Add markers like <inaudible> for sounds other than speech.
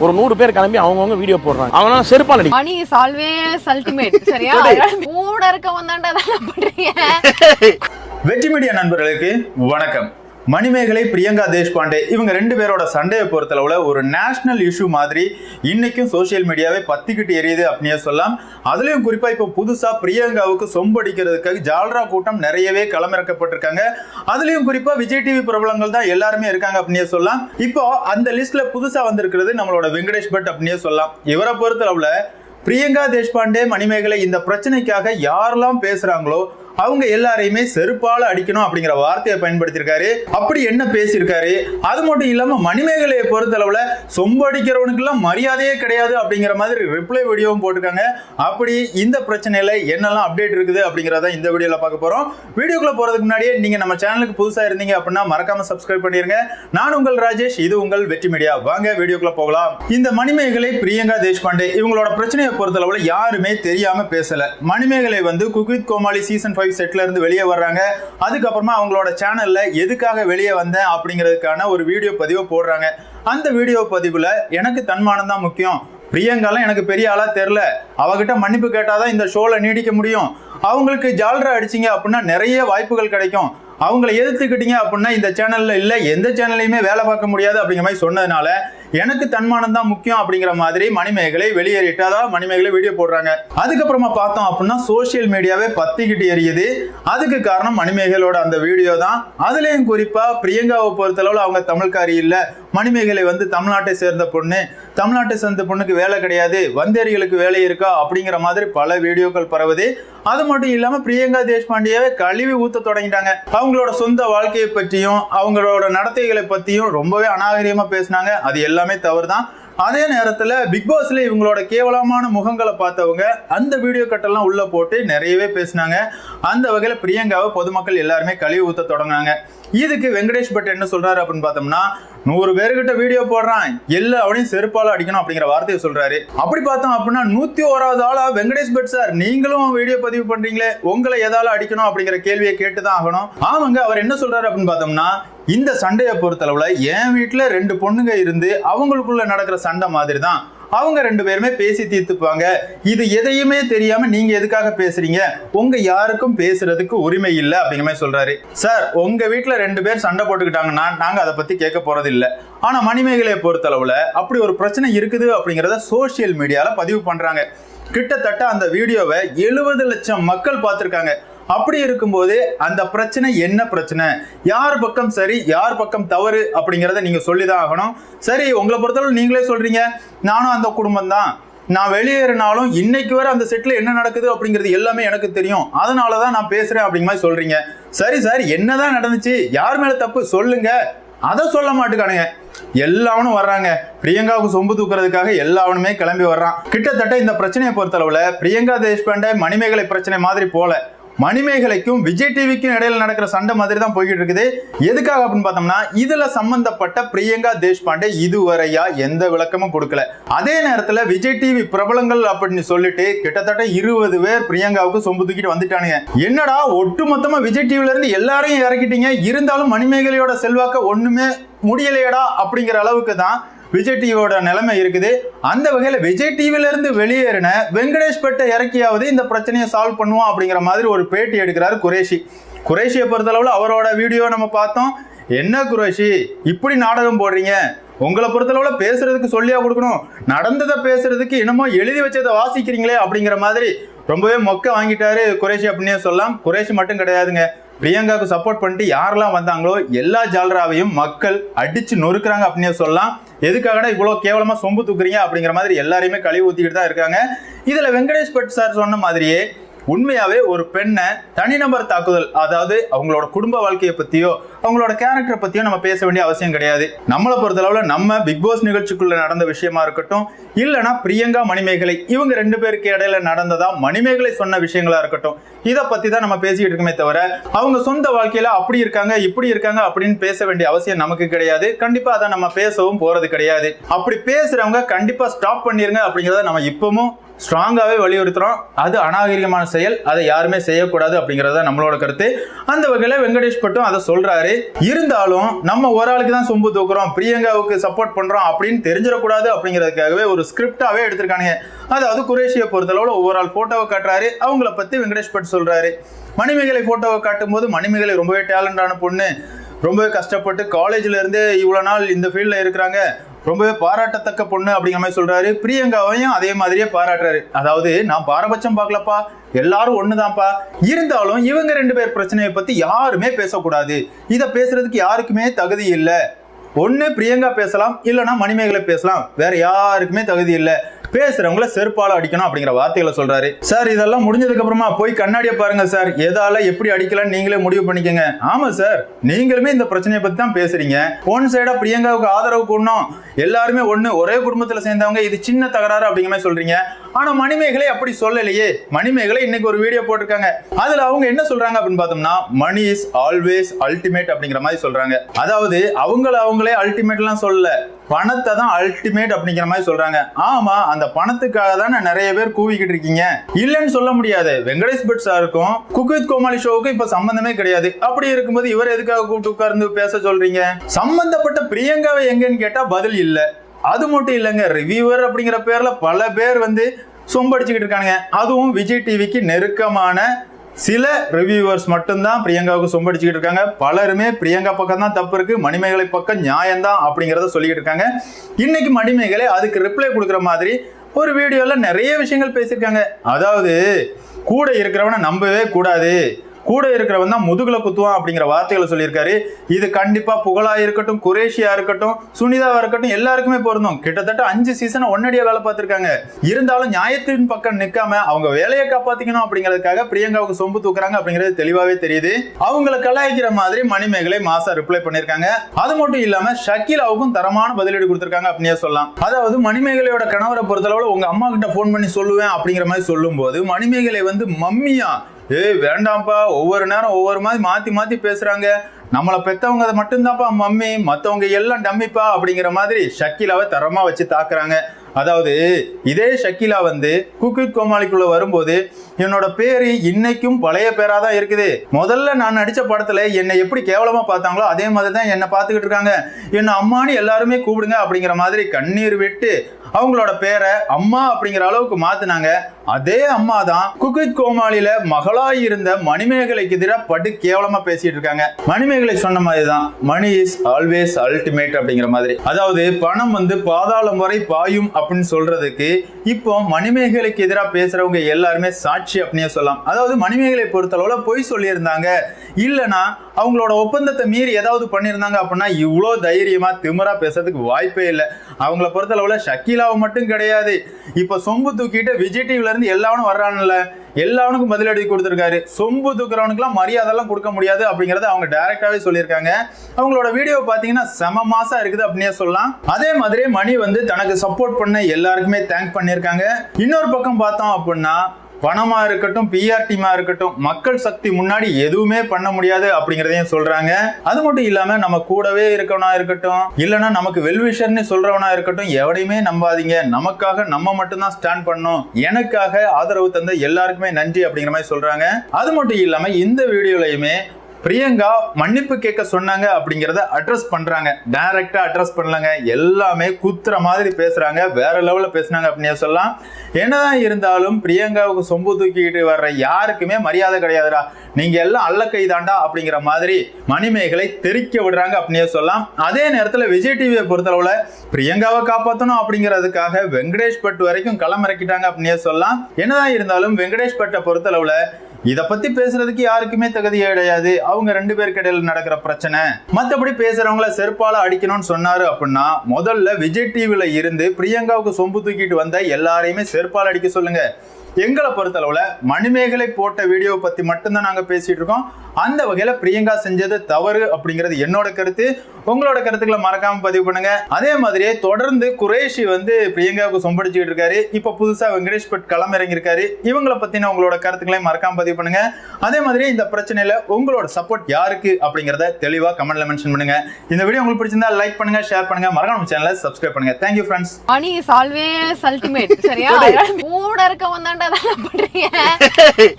ஒரு நூறு பேர் கிளம்பி அவங்கவுங்க வீடியோ போடுறாங்க. அவனால செருப்பால் அடி மணி இஸ் ஆல்வேஸ் அல்டிமேட் சரியா? கூட இருக்க வந்தாண்டா அதெல்லாம் பண்றீங்க <laughs> வெற்றி மீடியா நண்பர்களுக்கு வணக்கம். மணிமேகலை பிரியங்கா தேஷ்பாண்டே இவங்க ரெண்டு பேரோட சண்டையை பொறுத்தளவுல ஒரு நேஷனல் இஷ்யூ மாதிரி இன்னைக்கும் சோஷியல் மீடியாவே பத்திக்கிட்டு எரியுது அப்படின்னே சொல்லலாம். அதுலயும் குறிப்பா இப்போ புதுசா பிரியங்காவுக்கு சொம்படிக்கிறதுக்காக ஜால்ரா கூட்டம் நிறையவே களமிறக்கப்பட்டிருக்காங்க. அதுலயும் குறிப்பா விஜய் டிவி பிரபலங்கள் தான் எல்லாருமே இருக்காங்க அப்படின்னே சொல்லலாம். இப்போ அந்த லிஸ்ட்ல புதுசா வந்திருக்கிறது நம்மளோட வெங்கடேஷ் பட் அப்படின்னே சொல்லலாம். இவரை பொறுத்தளவுல பிரியங்கா தேஷ்பாண்டே மணிமேகலை இந்த பிரச்சனைக்காக யாரெல்லாம் பேசுறாங்களோ அவங்க எல்லாரையுமே செருப்பால அடிக்கணும் அப்படிங்கிற வார்த்தையை பயன்படுத்தியிருக்காரு. அப்படி என்ன பேசியிருக்காரு? அது மட்டும் இல்லாம மணிமேகலையை பொறுத்தளவுல சொம்பு அடிக்கிறவனுக்கெல்லாம் மரியாதையே கிடையாது அப்படிங்கிற மாதிரி ரிப்ளை வீடியோவும் போட்டிருக்காங்க. அப்படி இந்த பிரச்சனையில என்னெல்லாம் அப்டேட் இருக்குது அப்படிங்கிறத இந்த வீடியோல பார்க்க போறோம். வீடியோக்குள்ள போறதுக்கு முன்னாடியே நீங்க நம்ம சேனலுக்கு புதுசா இருந்தீங்க அப்படின்னா மறக்காம சப்ஸ்கிரைப் பண்ணிருங்க. நான் உங்கள் ராஜேஷ் இது உங்கள் வெற்றி மீடியா வாங்க வீடியோக்குள்ள போகலாம். இந்த மணிமேகலை பிரியங்கா தேஷ்பாண்டே இவங்களோட பிரச்சனையை பொறுத்தளவுல யாருமே தெரியாம பேசல. மணிமேகலை வந்து குக்வித் கோமாளி சீசன் ஃபைவ் செட்ல இருந்து வெளியே வர்றாங்க. அதுக்கப்புறமா அவங்களோட சேனல்ல எதுக்காக வெளியே வந்தேன் அப்படிங்கிறதுக்கான ஒரு வீடியோ பதிவை போடுறாங்க. அந்த வீடியோ பதிவுல எனக்கு தன்மானம் தான் முக்கியம். பிரியங்காலாம் எனக்கு பெரிய ஆளா தெரில அவகிட்ட மன்னிப்பு கேட்டாதான் இந்த ஷோல நீடிக்க முடியும். அவங்களுக்கு ஜால்ரா அடிச்சிங்க அப்படின்னா நிறைய வாய்ப்புகள் கிடைக்கும். அவங்கள எதிர்த்துக்கிட்டீங்க அப்படின்னா இந்த சேனல்ல இல்ல. எந்த சேனல்லையுமே வேலை பார்க்க முடியாது அப்படிங்கிற மாதிரி சொன்னதுனால எனக்கு தன்மானம் தான் முக்கியம் அப்படிங்கிற மாதிரி மணிமேகலை வெளியேறிட்டு அதாவது மணிமேகலை வீடியோ போடுறாங்க. அதுக்கப்புறமா பார்த்தோம் அப்படின்னா சோஷியல் மீடியாவே பத்திக்கிட்டு எரியுது. அதுக்கு காரணம் மணிமேகலோட அந்த வீடியோ தான். அதுலேயும் குறிப்பாக பிரியங்காவை பொறுத்தளவில் அவங்க தமிழ்காரி இல்லை. மணிமேகலை வந்து தமிழ்நாட்டை சேர்ந்த பொண்ணு. தமிழ்நாட்டை சேர்ந்த பொண்ணுக்கு வேலை கிடையாது. வந்தேரிகளுக்கு வேலை இருக்கா? அப்படிங்கிற மாதிரி பல வீடியோக்கள் பரவுது. அது மட்டும் இல்லாம பிரியங்கா தேஷ்பாண்டியாவே கழுவி ஊத்த தொடங்கிட்டாங்க. அவங்களோட சொந்த வாழ்க்கையை பற்றியும் அவங்களோட நடத்தைகளை பத்தியும் ரொம்பவே அநாகரிகமா பேசினாங்க. அது எல்லாமே தவறுதான். அதே நேரத்தில் பிக் பாஸ்ல இவங்களோட கேவலமான முகங்களை பார்த்தவங்க அந்த வீடியோ கட்டெல்லாம் உள்ள போட்டு நிறையவே பேசினாங்க. அந்த வகையில் பிரியங்காவை பொதுமக்கள் எல்லாருமே கழுவி ஊத்த தொடங்கினாங்க. இதுக்கு வெங்கடேஷ் பட் என்ன சொல்றாரு அப்படின்னு பார்த்தோம்னா நூறு பேர்கிட்ட வீடியோ போடுறான். எல்லா அவனையும் செருப்பால அடிக்கணும் அப்படிங்கிற வார்த்தையை சொல்றாரு. அப்படி பார்த்தோம் அப்படின்னா நூத்தி ஓராவது ஆளா வெங்கடேஷ் பட் சார் நீங்களும் வீடியோ பதிவு பண்றீங்களே உங்களை எதால அடிக்கணும் அப்படிங்கிற கேள்வியை கேட்டுதான் ஆகணும். ஆமாங்க அவர் என்ன சொல்றாரு அப்படின்னு பார்த்தோம்னா இந்த சண்டையை பொறுத்தளவுல என் வீட்டுல ரெண்டு பொண்ணுங்க இருந்து அவங்களுக்குள்ள நடக்கிற சண்டை மாதிரி தான் அவங்க ரெண்டு பேருமே பேசி தீர்த்துப்பாங்க. இது எதையுமே தெரியாம நீங்க எதுக்காக பேசுறீங்க? உங்க யாருக்கும் பேசுறதுக்கு உரிமை இல்லை அப்படிங்கிற மாதிரி சொல்றாரு. சார் உங்க வீட்டுல ரெண்டு பேர் சண்டை போட்டுக்கிட்டாங்கன்னா நாங்க அதை பத்தி கேட்க போறது இல்ல. ஆனா மணிமேகலையை பொறுத்தளவுல அப்படி ஒரு பிரச்சனை இருக்குது அப்படிங்கிறத சோசியல் மீடியால பதிவு பண்றாங்க. கிட்டத்தட்ட அந்த வீடியோவை எழுபது லட்சம் மக்கள் பார்த்திருக்காங்க. அப்படி இருக்கும்போது அந்த பிரச்சனை என்ன பிரச்சனை? யார் பக்கம் சரி யார் பக்கம் தவறு அப்படிங்கிறத நீங்கள் சொல்லி தான் ஆகணும். சரி உங்களை பொறுத்தளவு நீங்களே சொல்கிறீங்க நானும் அந்த குடும்பம் தான் நான் வெளியேறினாலும் இன்னைக்கு வரை அந்த செட்டில் என்ன நடக்குது அப்படிங்கிறது எல்லாமே எனக்கு தெரியும். அதனால தான் நான் பேசுகிறேன் அப்படிங்கிற மாதிரி சொல்கிறீங்க சரி சார் என்னதான் நடந்துச்சு? யார் மேலே தப்பு? சொல்லுங்க. அதை சொல்ல மாட்டுக்கானுங்க. எல்லாவனும் வர்றாங்க. பிரியங்காவுக்கு சொம்பு தூக்குறதுக்காக எல்லாவனுமே கிளம்பி வர்றான். கிட்டத்தட்ட இந்த பிரச்சனையை பொறுத்தளவுல பிரியங்கா தேஷ்பாண்டே மணிமேகலை பிரச்சனை மாதிரி போல. மணிமேகலைக்கும் விஜய் டிவிக்கும் இடையில நடக்கிற சண்டை மாதிரி தான் போய்கிட்டு இருக்குது எதுக்காக அப்படின்னு பார்த்தோம்னா இதுல சம்பந்தப்பட்ட பிரியங்கா தேஷ்பாண்டே இதுவரையா எந்த விளக்கமும் கொடுக்கல. அதே நேரத்துல விஜய் டிவி பிரபலங்கள் அப்படின்னு சொல்லிட்டு கிட்டத்தட்ட இருபது பேர் பிரியங்காவுக்கு சொம்பு தூக்கிட்டு வந்துட்டானுங்க. என்னடா ஒட்டுமொத்தமா விஜய் டிவில இருந்து எல்லாரையும் இறக்கிட்டீங்க. இருந்தாலும் மணிமேகலையோட செல்வாக்க ஒண்ணுமே முடியலையடா அப்படிங்கிற அளவுக்கு தான் விஜய் டிவியோட நிலைமை இருக்குது. அந்த வகையில் விஜய் டிவிலேருந்து வெளியேறின வெங்கடேஷ் பட்டை இறக்கியாவது இந்த பிரச்சனையை சால்வ் பண்ணுவோம் அப்படிங்கிற மாதிரி ஒரு பேட்டி எடுக்கிறார் குரேஷி. குரேஷியை பொறுத்தளவில் அவரோட வீடியோ நம்ம பார்த்தோம். என்ன குரேஷி? இப்படி நாடகம் போடுறீங்க. உங்களை பொறுத்தளவில் பேசுறதுக்கு சொல்லியா கொடுக்கணும். நடந்ததை பேசுறதுக்கு என்னமோ எழுதி வச்சதை வாசிக்கிறீங்களே அப்படிங்கிற மாதிரி ரொம்பவே மொக்க வாங்கிட்டாரு குரேஷி அப்படின்னே சொல்லலாம். குரேஷி மட்டும் கிடையாதுங்க. பிரியங்காவுக்கு சப்போர்ட் பண்ணிட்டு யாரெல்லாம் வந்தாங்களோ எல்லா ஜால்ராவையும் மக்கள் அடிச்சு நொறுக்குறாங்க அப்படின்னு சொல்லலாம். எதுக்காகடா இவ்வளோ கேவலமாக சொம்பு தூக்குறீங்க அப்படிங்கிற மாதிரி எல்லாரையுமே கழுவி ஊற்றிக்கிட்டு தான் இருக்காங்க. இதில் வெங்கடேஷ் பட் சார் சொன்ன மாதிரியே உண்மையாவே ஒரு பெண்ணை தனிநபர் தாக்குதல் அதாவது அவங்களோட குடும்ப வாழ்க்கையை பத்தியோ அவங்களோட கேரக்டரை பத்தியோ நம்ம பேச வேண்டிய அவசியம் கிடையாது. நம்மளை பொறுத்தளவுல நம்ம பிக் பாஸ் நிகழ்ச்சிக்குள்ள நடந்த விஷயமா இருக்கட்டும் இல்லைன்னா பிரியங்கா மணிமேகலை இவங்க ரெண்டு பேருக்கு இடையில நடந்ததா மணிமேகலை சொன்ன விஷயங்களா இருக்கட்டும் இதை பத்தி தான் நம்ம பேசிக்கிட்டு இருக்கோமே தவிர அவங்க சொந்த வாழ்க்கையில அப்படி இருக்காங்க இப்படி இருக்காங்க அப்படின்னு பேச வேண்டிய அவசியம் நமக்கு கிடையாது. கண்டிப்பா அதை நம்ம பேசவும் போறது கிடையாது. அப்படி பேசுறவங்க கண்டிப்பா ஸ்டாப் பண்ணிருங்க அப்படிங்கிறத நம்ம இப்பவும் ஸ்ட்ராங்காகவே வலியுறுத்துகிறோம் அது அநாகரிகமான செயல். அதை யாருமே செய்யக்கூடாது அப்படிங்கிறத நம்மளோட கருத்து. அந்த வகையில் வெங்கடேஷ் பட்டும் அதை சொல்கிறாரு இருந்தாலும் நம்ம ஒரு ஆளுக்கு தான் சொம்பு தூக்குறோம். பிரியங்காவுக்கு சப்போர்ட் பண்ணுறோம் அப்படின்னு தெரிஞ்சிடக்கூடாது அப்படிங்கிறதுக்காகவே ஒரு ஸ்கிரிப்டாகவே எடுத்திருக்கானுங்க. அதாவது குரேஷியை பொறுத்தளவில் ஒவ்வொரு ஆள் ஃபோட்டோவை காட்டுறாரு. அவங்கள பற்றி வெங்கடேஷ் பட் சொல்கிறாரு மணிமேகலை ஃபோட்டோவை காட்டும் போது மணிமேகலை ரொம்பவே டேலண்டான பொண்ணு. ரொம்பவே கஷ்டப்பட்டு காலேஜில் இருந்தே இவ்வளோ நாள் இந்த ஃபீல்டில் இருக்கிறாங்க. ரொம்பவே பாராட்டத்தக்க பொண்ணு அப்படிங்கிற மாதிரி சொல்றாரு. பிரியங்காவையும் அதே மாதிரியே பாராட்டுறாரு. அதாவது நான் பாரபட்சம் பார்க்கலப்பா. எல்லாரும் ஒண்ணுதான்ப்பா. இருந்தாலும் இவங்க ரெண்டு பேர் பிரச்சனையை பத்தி யாருமே பேசக்கூடாது. இதை பேசுறதுக்கு யாருக்குமே தகுதி இல்லை. ஒன்று பிரியங்கா பேசலாம். இல்லைன்னா மணிமேகலை பேசலாம். வேற யாருக்குமே தகுதி இல்லை. பேசுறவங்கள செருப்பால அடிக்கணும் அப்படிங்கிற வார்த்தைகளை சொல்றாரு. சார் இதெல்லாம் முடிஞ்சதுக்கு அப்புறமா போய் கண்ணாடியை பாருங்க சார். எதால எப்படி அடிக்கலாம்னு நீங்களே முடிவு பண்ணிக்கங்க. ஆமா சார் நீங்களுமே இந்த பிரச்சனையை பத்தி தான் பேசுறீங்க. ஒன் சைடா பிரியங்காவுக்கு ஆதரவு கூடணும். எல்லாருமே ஒண்ணு ஒரே குடும்பத்துல சேர்ந்தவங்க இது சின்ன தகராறு அப்படிங்கிற மாதிரி சொல்றீங்க. ஆனா மணிமேகலை அப்படி சொல்லலையே. மணிமேகலை இன்னைக்கு ஒரு வீடியோ போட்டிருக்காங்க. அதுல அவங்க என்ன சொல்றாங்க அப்படின்னு பார்த்தோம்னா மணி இஸ் ஆல்வேஸ் அல்டிமேட் அப்படிங்கிற மாதிரி சொல்றாங்க. அதாவது அவங்கள அவங்களே அல்டிமேட்லாம் சொல்லல. பணத்தை தான் அல்டிமேட் அப்படிங்கிற மாதிரி சொல்றாங்க. ஆமா அந்த பணத்துக்காக தானே நிறைய பேர் கூவிக்கிட்டு இருக்கீங்க. இல்லைன்னு சொல்ல முடியாது. வெங்கடேஷ் பட் சாருக்கும் குக்வித் கோமாளி ஷோவுக்கும் இப்ப சம்பந்தமே கிடையாது. அப்படி இருக்கும்போது இவர் எதுக்காக கூப்பிட்டு உட்கார்ந்து பேச சொல்றீங்க? சம்பந்தப்பட்ட பிரியங்காவை எங்கன்னு கேட்டா பதில் இல்லை. அது மட்டும் இல்லைங்க ரிவ்யூவர் அப்படிங்கிற பேரில் பல பேர் வந்து சொம்படிச்சுக்கிட்டு இருக்காங்க அதுவும் விஜய் டிவிக்கு நெருக்கமான சில ரிவ்யூவர்ஸ் மட்டும்தான் பிரியங்காவுக்கு சொம்படிச்சுக்கிட்டு இருக்காங்க. பலருமே பிரியங்கா பக்கம் தான் தப்பு இருக்கு மணிமேகலை பக்கம் நியாயம்தான் அப்படிங்கிறத சொல்லிக்கிட்டு இருக்காங்க. இன்னைக்கு மணிமேகலை அதுக்கு ரிப்ளை கொடுக்குற மாதிரி ஒரு வீடியோவில் நிறைய விஷயங்கள் பேசியிருக்காங்க. அதாவது கூட இருக்கிறவனை நம்பவே கூடாது. கூட இருக்கிறவன் தான் முதுகுல குத்துவான் அப்படிங்கிற வார்த்தைகளை சொல்லியிருக்காரு. இது கண்டிப்பா புகழா இருக்கட்டும் குரேஷியா இருக்கட்டும் சுனிதாவா இருக்கட்டும் எல்லாருக்குமே பொருந்தும். கிட்டத்தட்ட அஞ்சு சீசனை ஒன்னடியா வேலை பார்த்திருக்காங்க. இருந்தாலும் நியாயத்தின் பக்கம் நிக்காம அவங்க வேலையை காப்பாத்திக்கணும் அப்படிங்கிறதுக்காக பிரியங்காவுக்கு சொம்பு தூக்குறாங்க அப்படிங்கிறது தெளிவாவே தெரியுது. அவங்கள கலாய்க்கிற மாதிரி மணிமேகலை மாசா ரிப்ளை பண்ணிருக்காங்க அது மட்டும் இல்லாம ஷக்கீலாவுக்கும் தரமான பதிலடி கொடுத்திருக்காங்க அப்படின்னே சொல்லலாம். அதாவது மணிமேகலையோட கணவரை பொறுத்தளவுல உங்க அம்மா கிட்ட ஃபோன் பண்ணி சொல்லுவேன் அப்படிங்கிற மாதிரி சொல்லும்போது மணிமேகலை வந்து மம்மியா ஏய் வேண்டாம்ப்பா. ஒவ்வொரு நேரம் ஒவ்வொரு மாதிரி மாற்றி மாற்றி பேசுகிறாங்க நம்மளை பெற்றவங்க அதை மட்டும்தான்ப்பா மம்மி. மற்றவங்க எல்லாம் டம்மிப்பா அப்படிங்கிற மாதிரி ஷக்கிலாவை தரமாக வச்சு தாக்குறாங்க. அதாவது இதே ஷக்கிலா வந்து குக்வித் கோமாளிக்குள்ள வரும்போது என்னோட பேரு இன்னைக்கும் பழைய பேராக தான் இருக்குது. முதல்ல நான் நடித்த படத்தில் என்னை எப்படி கேவலமாக பார்த்தாங்களோ அதே மாதிரி தான் என்னை பார்த்துக்கிட்டு இருக்காங்க. என்னை அம்மானு எல்லாருமே கூப்பிடுங்க அப்படிங்கிற மாதிரி கண்ணீர் விட்டு அவங்களோட பேரை அம்மா அப்படிங்கிற அளவுக்கு மாற்றினாங்க அதே அம்மா தான் குக்வித் கோமாளியில மகளாய் இருந்த மணிமேகலைக்கு எதிராக படு கேவலமா பேசிட்டு இருக்காங்க. மணிமேகலை சொன்ன மாதிரி தான் மணி இஸ் ஆல்வேஸ் அல்டிமேட் அப்படிங்கிற மாதிரி. அதாவது பணம் வந்து பாதாளம் வரை பாயும் அப்படின்னு சொல்றதுக்கு இப்போ மணிமேகலைக்கு எதிராக பேசுறவங்க எல்லாருமே சாட்சி அப்படின்னே சொல்லலாம். அதாவது மணிமேகலை பொறுத்தளவுல பொய் சொல்லியிருந்தாங்க. இல்லைன்னா அவங்களோட ஒப்பந்தத்தை மீறி ஏதாவது பண்ணியிருந்தாங்க அப்படின்னா இவ்வளோ தைரியமா திமிரா பேசுறதுக்கு வாய்ப்பே இல்லை. அவங்கள பொறுத்தளவுல ஷக்கீலாவை மட்டும் கிடையாது. இப்போ சொம்பு தூக்கிட்டு விஜய் டிவில இருந்து எல்லாவனும் வர்றான்ல எல்லாவனுக்கும் பதிலடி கொடுத்துருக்காரு. சொம்பு தூக்குறவனுக்குலாம் மரியாதைலாம் கொடுக்க முடியாது அப்படிங்கறத அவங்க டைரக்டாவே சொல்லியிருக்காங்க. அவங்களோட வீடியோ பாத்தீங்கன்னா செம மாசா இருக்குது அப்படின்னே சொல்லலாம். அதே மாதிரி மணி வந்து தனக்கு சப்போர்ட் பண்ண எல்லாருக்குமே தேங்க் பண்ணியிருக்காங்க. இன்னொரு பக்கம் பார்த்தோம் அப்படின்னா பணமாக இருக்கட்டும் பிஆர்டிமா இருக்கட்டும் மக்கள் சக்தி முன்னாடி எதுவுமே பண்ண முடியாது அப்படிங்கிறதையும் சொல்றாங்க. அது மட்டும் இல்லாம நம்ம கூடவே இருக்கவனா இருக்கட்டும் இல்லைன்னா நமக்கு வெல்விஷர்னு சொல்றவனா இருக்கட்டும் எவனையுமே நம்பாதீங்க. நமக்காக நம்ம மட்டும்தான் ஸ்டாண்ட் பண்ணணும். எனக்காக ஆதரவு தந்த எல்லாருக்குமே நன்றி அப்படிங்கிற மாதிரி சொல்றாங்க. அது மட்டும் இல்லாம இந்த வீடியோலையுமே பிரியங்கா மன்னிப்பு கேட்க சொன்னாங்க அப்படிங்கிறத அட்ரஸ் பண்றாங்க. டைரக்டா அட்ரஸ் பண்ணலங்க. எல்லாமே குத்துற மாதிரி பேசுறாங்க. வேற லெவலில் பேசுனாங்க அப்படின்னு சொல்லலாம். என்னதான் இருந்தாலும் பிரியங்காவுக்கு சொம்பு தூக்கிட்டு வர்ற யாருக்குமே மரியாதை கிடையாதுடா. நீங்க எல்லாம் அல்ல கைதாண்டா அப்படிங்கிற மாதிரி மணிமேகலை தெரிக்க விடுறாங்க அப்படின்னு சொல்லலாம். அதே நேரத்தில் விஜய் டிவியை பொறுத்தளவுல பிரியங்காவை காப்பாற்றணும் அப்படிங்கிறதுக்காக வெங்கடேஷ் பட் வரைக்கும் களமிறக்கிட்டாங்க அப்படின்னே சொல்லலாம். என்னதான் இருந்தாலும் வெங்கடேஷ் பட்டை பொறுத்தளவுல இத பத்தி பேசுறதுக்கு யாருக்குமே தகுதி கிடையாது. அவங்க ரெண்டு பேருக்கு இடையில நடக்கிற பிரச்சனை. மத்தபடி பேசுறவங்கள செருப்பால அடிக்கணும்னு சொன்னாரு அப்படின்னா முதல்ல விஜய் டிவில இருந்து பிரியங்காவுக்கு சொம்பு தூக்கிட்டு வந்த எல்லாரையுமே செருப்பால் அடிக்க சொல்லுங்க. எங்களை பொறுத்தளவுல மணிமேகலை போட்ட வீடியோவை பத்தி மட்டும்தான் நாங்க பேசிட்டு இருக்கோம். அந்த வகையில பிரியங்கா செஞ்சது தவறு அப்படிங்கிறது என்னோட கருத்து. உங்களோட கருத்துக்களை மறக்காம பதிவு பண்ணுங்க. அதே மாதிரியே தொடர்ந்து குரேஷி வந்து பிரியங்காவுக்கு சொம்படிச்சுக்கிட்டு இருக்காரு. இப்ப புதுசா வெங்கடேஷ் பட் களம் இறங்கியிருக்காரு இவங்களை பத்தின உங்களோட கருத்துக்களை மறக்காம பதிவு பண்ணுங்க. அதே மாதிரி இந்த பிரச்சனையில உங்களோட சப்போர்ட் யாருக்கு அப்படிங்கறத தெளிவா கமெண்ட்ல மென்ஷன் பண்ணுங்க. இந்த வீடியோ உங்களுக்கு பிடிச்சிருந்தா லைக் பண்ணுங்க ஷேர் பண்ணுங்க. மறக்காம சேனலை சப்ஸ்கிரைப் பண்ணுங்க. Thank you friends money is always ultimate சரியா? <laughs> கூட இருக்க அதெல்லாம் பண்றீங்க? <laughs>